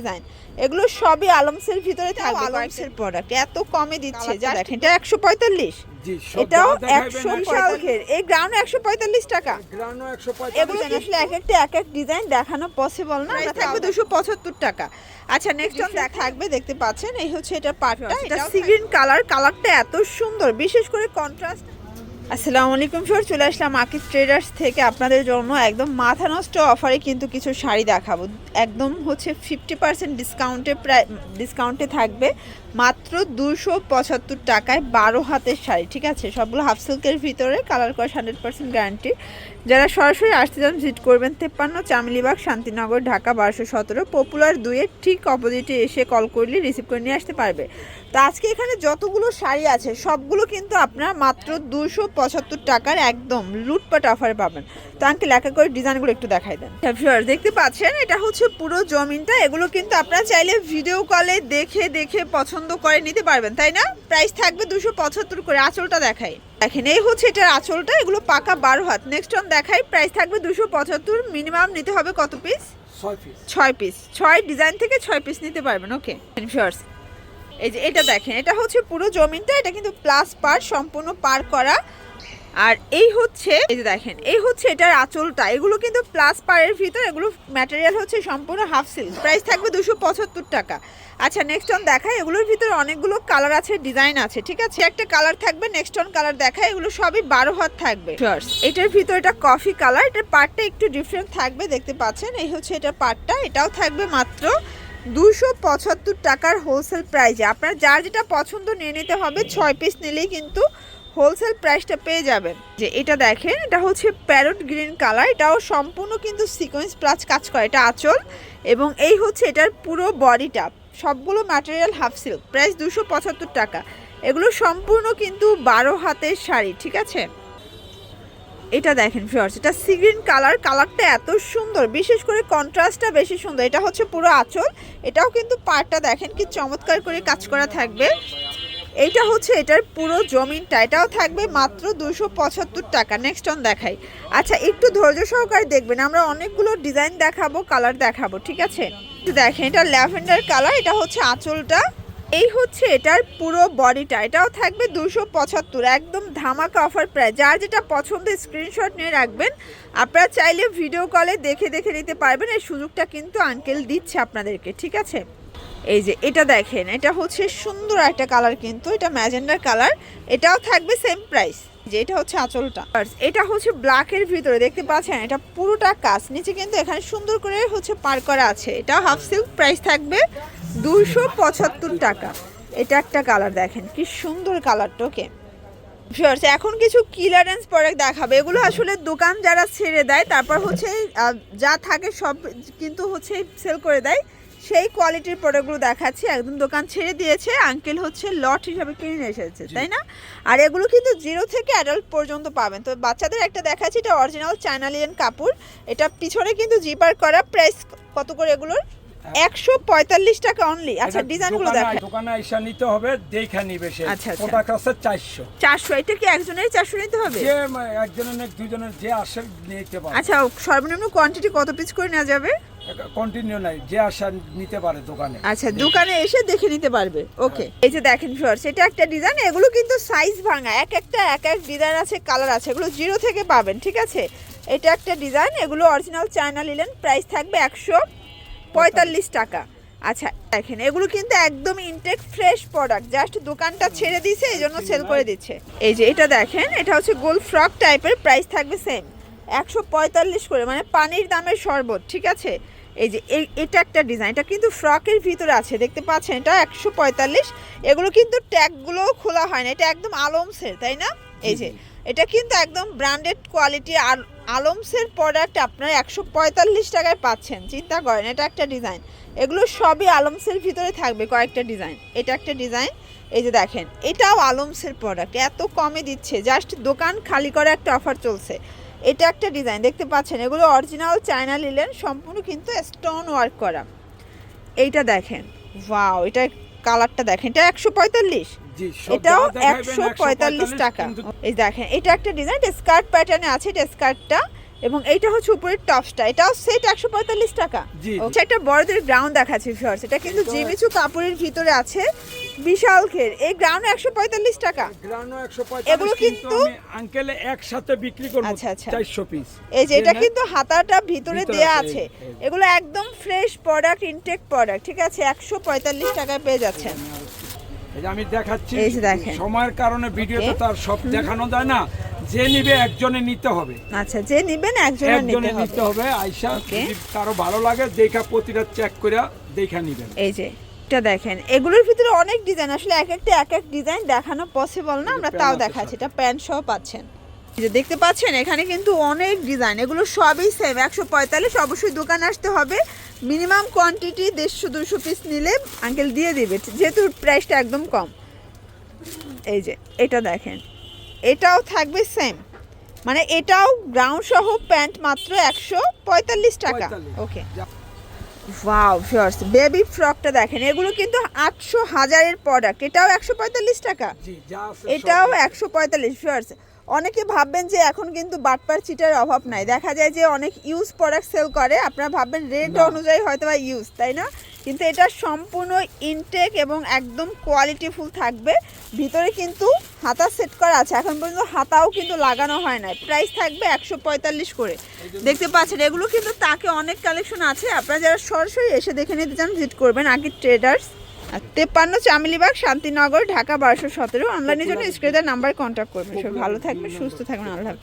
Design এগুলো সবই আলমসের ভিতরে থাকবে আলমসের। প্রোডাক্ট এত কমে দিচ্ছে। যা দেখেন এটা একশো পঁয়তাল্লিশ। জি এটাও একশো বিশাল ঘের এই গ্রাউন্ড একশো পঁয়তাল্লিশ টাকা। গ্রানো একশো এগুলো আসলে এক একটা এক এক ডিজাইন দেখানো পসিবল না। এটা থাকবে দুশো পঁচাত্তর টাকা। আচ্ছা নেক্সট অন দেখা থাকবে দেখতে পাচ্ছেন এই হচ্ছে এটা পার্টটা এটা সিগ্রিন কালার কালারটা এত সুন্দর। বিশেষ করে কন্ট্রাস্ট আসসালামু আলাইকুম স্যার চলে আসলাম আকিব ট্রেডার্স থেকে। আপনাদের জন্য একদম মাথা নষ্ট অফারে কিন্তু কিছু শাড়ি দেখাবো। একদম হচ্ছে ফিফটি পার্সেন্ট ডিসকাউন্টে প্রায় ডিসকাউন্টে থাকবে। মাত্র দুশো পঁচাত্তর টাকায় বারো হাতের শাড়ি, ঠিক আছে? সবগুলো হাফ সিল্কের ভিতরে কালার করা হান্ড্রেড পার্সেন্ট গ্যারান্টি যারা সরাসরি আসতে চান ভিজিট করবেন তেপ্পান্ন চামলিবাগ, শান্তিনগর, ঢাকা বারোশো সতেরো। পপুলার দুইয়ের ঠিক অপোজিটে এসে কল করলে রিসিভ করে নিয়ে আসতে পারবে। তো আজকে এখানে যতগুলো শাড়ি আছে, সবগুলো কিন্তু আপনারা মাত্র দুশো পঁচাত্তর টাকার একদম লুটপাট অফারে পাবেন। তো আঙ্কেল একা করে ডিজাইনগুলো একটু দেখাই দেন। ভিউয়ার দেখতে পাচ্ছেন এটা হচ্ছে পুরো জমিনটা এগুলো কিন্তু আপনারা চাইলে ভিডিও কলে দেখে দেখে পছন্দ করে নিতে পারবেন তাই না? প্রাইস থাকবে দুশো পঁচাত্তর করে আঁচলটা দেখাই। দেখেন এই হচ্ছে এটার আঁচলটা এগুলো পাকা বারো হাত। নেক্সট অন দেখাই প্রাইস থাকবে দুশো পঁচাত্তর মিনিমাম নিতে হবে কত পিস ছয় পিস ছয় পিস ছয় ডিজাইন থেকে ছয় পিস নিতে পারবেন ওকে এই যে এটা দেখেন এটা হচ্ছে পুরো জমিনটা এটা কিন্তু প্লাস পার সম্পূর্ণ পার করা। আর এই হচ্ছে, এই যে দেখেন, এই হচ্ছে এটার আঁচলটা। এগুলো কিন্তু প্লাস পারের ভিতর, এগুলো ম্যাটেরিয়াল হচ্ছে সম্পূর্ণ হাফ সিল্ক প্রাইস থাকবে দুশো পঁচাত্তর টাকা। আচ্ছা নেক্সট অন দেখায় এগুলোর ভিতরে অনেকগুলো কালার আছে ডিজাইন আছে, ঠিক আছে? একটা কালার থাকবে নেক্সট অন কালার দেখায় এগুলো সবই বারো হাত থাকবে। এটার ভিতরে এটা কফি কালার এটার পার্টটা একটু ডিফারেন্ট থাকবে, দেখতে পাচ্ছেন? এই হচ্ছে এটার পার্টটা এটাও থাকবে মাত্র দুশো পঁচাত্তর টাকার হোলসেল প্রাইজে আপনার যার যেটা পছন্দ, নিয়ে নিতে হবে। ছয় পিস নিলেই কিন্তু হোলসেল প্রাইসটা পেয়ে যাবেন। যে এটা দেখেন, এটা হচ্ছে প্যারট গ্রিন কালার, এটাও সম্পূর্ণ কিন্তু সিকোয়েন্স প্লাস কাজ করে, এটা আঁচল। এবং এই হচ্ছে এটার পুরো বডিটা, সবগুলো ম্যাটেরিয়াল হাফ সিল্ক প্রাইস দুশো পঁচাত্তর টাকা। এগুলো সম্পূর্ণ কিন্তু বারো হাতের শাড়ি, ঠিক আছে? এটা দেখেন ফিওর্স এটা সিগ্রিন কালার, কালারটা এত সুন্দর, বিশেষ করে কন্ট্রাস্টটা বেশি সুন্দর, এটা হচ্ছে পুরো আঁচল। এটাও কিন্তু পার্টটা দেখেন কি চমৎকার করে কাজ করা থাকবে। এইটা হচ্ছে এটার পুরো জমিনটা। এটাও থাকবে মাত্র দুশো পঁচাত্তর টাকা। নেক্সট অন দেখাই। আচ্ছা একটু ধৈর্য সহকারে দেখবেন। আমরা অনেকগুলো ডিজাইন দেখাবো কালার দেখাবো, ঠিক আছে? দেখেন, এটা ল্যাভেন্ডার কালার এটা হচ্ছে আঁচলটা। এই হচ্ছে এটার পুরো বডিটা এটাও থাকবে দুশো পঁচাত্তর, একদম ধামাকা অফার প্রায় যার যেটা পছন্দ স্ক্রিনশট নিয়ে রাখবেন। আপনারা চাইলে ভিডিও কলে দেখে দেখে নিতে পারবেন। এই সুযোগটা কিন্তু আঙ্কেল দিচ্ছে আপনাদেরকে, ঠিক আছে? এই যে এটা দেখেন, এটা হচ্ছে সুন্দর একটা কালার কিন্তু, এটা ম্যাজেন্ডার কালার, এটাও থাকবে সেম প্রাইস যে এটা হচ্ছে আঁচলটা। এটা হচ্ছে ব্ল্যাকের ভিতরে, দেখতে পাচ্ছেন? এটা পুরোটা কাজ নিচে কিন্তু এখানে সুন্দর করে হচ্ছে পার করা আছে। এটা হাফ সিল্ক প্রাইস থাকবে দুশো পঁচাত্তর টাকা। এটা একটা কালার দেখেন, কি সুন্দর ওকে ভিউয়ার্স এখন কিছু ক্লিয়ারেন্স প্রোডাক্ট দেখাবে। এগুলো আসলে দোকান যারা ছেড়ে দেয়, তারপর হচ্ছে যা থাকে সব কিন্তু হচ্ছে সেল করে দেয়। সেই কোয়ালিটির প্রোডাক্টগুলো দেখাচ্ছি। একদম দোকান ছেড়ে দিয়েছে। আঙ্কেল হচ্ছে লট হিসাবে কিনে নিয়ে এসেছে তাই না? আর এগুলো কিন্তু জিরো থেকে অ্যাডাল্ট পর্যন্ত পাবেন। তো বাচ্চাদের একটা দেখাচ্ছি এটা অরিজিনাল চাইনালিয়ান কাপড়। এটা পিছনে কিন্তু জিপার করা প্রাইস কত করে এগুলোর? একশো পঁয়তাল্লিশ টাকা অনলি আচ্ছা ডিজাইনগুলো দোকানে- দেখা দোকানে আইসা নিতে হবে দেখে নিবে সে। আচ্ছা, আচ্ছা। প্রোডাক্ট আছে চারশো। চারশো এটা কি একজনের চারশো নিতে হবে? যে একজনের না দুজনের যে আসে নিতে পারে আচ্ছা সর্বনিম্ন কোয়ান্টিটি কত পিস করে নেওয়া যাবে? কন্টিনিউ নাই যে আসা নিতে পারে দোকানে। আচ্ছা দোকানে এসে দেখে নিতে পারবে। ওকে এই যে দেখেন ফ্লোয়ার্স এটা একটা ডিজাইন এগুলো কিন্তু সাইজ ভাঙা। এক একটা এক এক ডিজাইন আছে কালার আছে এগুলো জিরো থেকে পাবেন ঠিক আছে? এটা একটা ডিজাইন এগুলো অরিজিনাল চায়না লিলেন প্রাইস থাকবে একশো পঁয়তাল্লিশ টাকা। আচ্ছা দেখেন এগুলো কিন্তু একদম ইনটেক ফ্রেশ প্রোডাক্ট জাস্ট দোকানটা ছেড়ে দিয়েছে এই জন্য সেল করে দিচ্ছে। এই যে এটা দেখেন এটা হচ্ছে গোল ফ্রক টাইপের প্রাইস থাকবে সেম একশো পঁয়তাল্লিশ করে মানে পানির দামের শরবত ঠিক আছে? এই যে এই- এটা একটা ডিজাইন এটা কিন্তু ফ্রকের ভিতরে আছে দেখতে পাচ্ছেন এটা একশো পঁয়তাল্লিশ। এগুলো কিন্তু ট্যাগগুলো খোলা হয় না এটা একদম আলমসের তাই না? এই যে এটা কিন্তু একদম ব্র্যান্ডেড কোয়ালিটি আর আলমসের প্রোডাক্ট আপনারা একশো পঁয়তাল্লিশ টাকায় পাচ্ছেন চিন্তা করেন এটা একটা ডিজাইন। এগুলো সবই আলমসের ভিতরে থাকবে কয়েকটা ডিজাইন এটা একটা ডিজাইন। এই যে দেখেন এটাও আলমসের প্রোডাক্ট এত কমে দিচ্ছে জাস্ট দোকান খালি করে একটা অফার চলছে। এটা একটা ডিজাইন দেখতে পাচ্ছেন এগুলো অরিজিনাল চায়না লিলেন সম্পূর্ণ কিন্তু স্টোন ওয়ার্ক করা। এইটা দেখেন ওয়াও এটা কালারটা দেখেন এটা একশো পঁয়তাল্লিশ। এটাও একশো পঁয়তাল্লিশ টাকা। এই দেখেন এটা একটা ডিজাইন স্কার্ট প্যাটার্নে আছে এটা স্কার্টটা এবং এইটা হচ্ছে উপরের টপসটা। এটাও সেট একশো পঁয়তাল্লিশ টাকা। হচ্ছে একটা বড়দের গ্রাউন্ড দেখাচ্ছি ফিওর্স এটা কিন্তু জিমিচু কাপড়ের ভিতরে আছে। বিশাল ঘের এই গ্রাউন্ড একশো পঁয়তাল্লিশ টাকা। এগুলো কিন্তু আঙ্কেলে একসাথে বিক্রি করব আচ্ছা, আচ্ছা। চারশো পিস এই যে এটা কিন্তু হাতাটা ভিতরে দেয়া আছে। এগুলো একদম ফ্রেশ প্রোডাক্ট ইনটেক প্রোডাক্ট ঠিক আছে? একশো পঁয়তাল্লিশ টাকায় পেয়ে যাচ্ছেন। আমি দেখাচ্ছি। সময়ের কারণে ভিডিওতে Okay. তো আর সব দেখানো যায় না। যে নিবে একজনে নিতে হবে। আচ্ছা যে নিবেন একজনের একজনে নিতে হবে। Okay. কারও ভালো লাগে দেখা প্রতিটা চেক করে দেখা নিবেন। এই যে এটা দেখেন এগুলোর ভিতরে অনেক ডিজাইন আসলে এক একটা এক এক ডিজাইন দেখানো পসিবল না আমরা তাও দেখাচ্ছি এটা প্যান্ট সহ পাচ্ছেন। যে দেখতে পাচ্ছেন এখানে কিন্তু অনেক ডিজাইন এগুলো সবই সেম একশো পঁয়তাল্লিশ অবশ্যই দোকানে আসতে হবে। মিনিমাম কোয়ান্টিটি দেড়শো দুশো পিস নিলে আঙ্কেল দিয়ে দিবে যেহেতু প্রাইসটা একদম কম। এই যে এটা দেখেন। এটাও থাকবে সেম মানে এটাও গ্রাউন্ড সহ প্যান্ট মাত্র একশো পঁয়তাল্লিশ টাকা। ওকে ওয়াও ভিউয়ার্স বেবি ফ্রকটা দেখেন। এগুলো কিন্তু আটশো হাজারের প্রোডাক্ট এটাও একশো পঁয়তাল্লিশ টাকা। এটাও একশো পঁয়তাল্লিশ ভিউয়ার্স অনেকে ভাববেন যে এখন কিন্তু বাটপার চিটার অভাব নাই। দেখা যায় যে অনেক ইউজ প্রোডাক্ট সেল করে আপনারা ভাববেন রেট অনুযায়ী হয়তো বা ইউজ তাই না? কিন্তু এটা সম্পূর্ণ ইনটেক এবং একদম কোয়ালিটিফুল থাকবে। ভিতরে কিন্তু হাতা সেট করা আছে। এখন পর্যন্ত হাতাও কিন্তু লাগানো হয় না প্রাইস থাকবে একশো পঁয়তাল্লিশ করে। দেখতে পাচ্ছেন এগুলো কিন্তু তাকে অনেক কালেকশন আছে। আপনারা যারা সরাসরি এসে দেখে নিতে চান ভিজিট করবেন। আগে ট্রেডার্স তেপ্পান্ন চামিলিবাগ শান্তিনগর ঢাকা বারোশো সতেরো। অনলাইনের জন্য স্ক্রিনের নাম্বার কন্ট্যাক্ট করবেন। সব ভালো থাকবেন সুস্থ থাকবেন আল্লাহ হাফেজ।